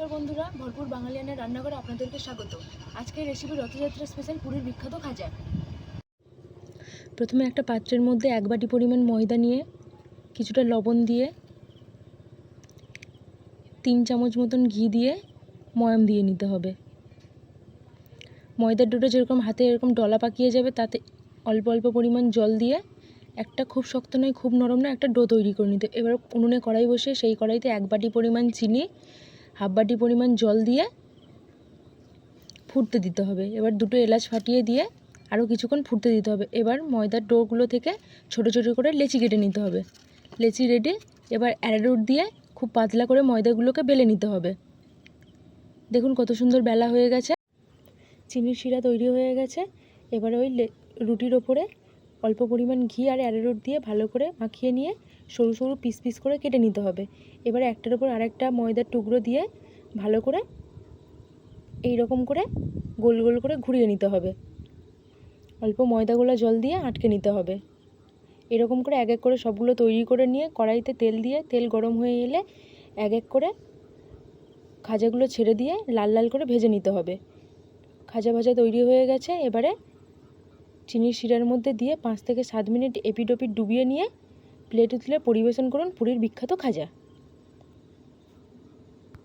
নমস্কার বন্ধুরা, ভরপুর বাঙালিয়ানের রান্নাঘরে আপনাদেরকে স্বাগত। আজকের রেসিপি রথযাত্রা স্পেশাল পুরীর বিখ্যাত খাজা। প্রথমে একটা পাত্রের মধ্যে এক বাটি পরিমাণ ময়দা নিয়ে, কিছুটা লবণ দিয়ে, তিন চামচ মতন ঘি দিয়ে ময়াম দিয়ে নিতে হবে। ময়দার ডোটা যেরকম হাতে এরকম ডলা পাকিয়ে যাবে, তাতে অল্প অল্প পরিমাণ জল দিয়ে একটা খুব শক্ত নয়, খুব নরম না একটা ডো তৈরি করে নিতে এবার উনুনে কড়াই বসে সেই কড়াইতে এক বাটি পরিমাণ চিনি হাফ বাটি পরিমাণ জল দিয়ে ফুটতে দিতে হবে। এবার দুটো এলাচ ফাটিয়ে দিয়ে আরও কিছুক্ষণ ফুটতে দিতে হবে। এবার ময়দার ডোগুলো থেকে ছোটো ছোটো করে লেচি কেটে নিতে হবে। লেচি রেডি, এবার অ্যারারুট দিয়ে খুব পাতলা করে ময়দাগুলোকে বেলে নিতে হবে। দেখুন কত সুন্দর বেলা হয়ে গেছে। চিনির শিরা তৈরি হয়ে গেছে। এবারে ওই রুটির ওপরে অল্প পরিমাণ ঘি আর অ্যারারুট দিয়ে ভালো করে মাখিয়ে নিয়ে সরু সরু পিস পিস করে কেটে নিতে হবে। এবারে একটার উপর আরেকটা ময়দার টুকরো দিয়ে ভালো করে এই রকম করে গোল গোল করে ঘুরিয়ে নিতে হবে। অল্প ময়দাগুলো জল দিয়ে আটকে নিতে হবে। এরকম করে এক এক করে সবগুলো তৈরি করে নিয়ে কড়াইতে তেল দিয়ে, তেল গরম হয়ে এলে এক এক করে খাজাগুলো ছেড়ে দিয়ে লাল লাল করে ভেজে নিতে হবে। খাজা ভাজা তৈরি হয়ে গেছে, এবারে চিনির শিরার মধ্যে দিয়ে পাঁচ থেকে সাত মিনিট এপিড ডুবিয়ে নিয়ে প্লেটে তুলে পরিবেশন করুন পুরীর বিখ্যাত খাজা।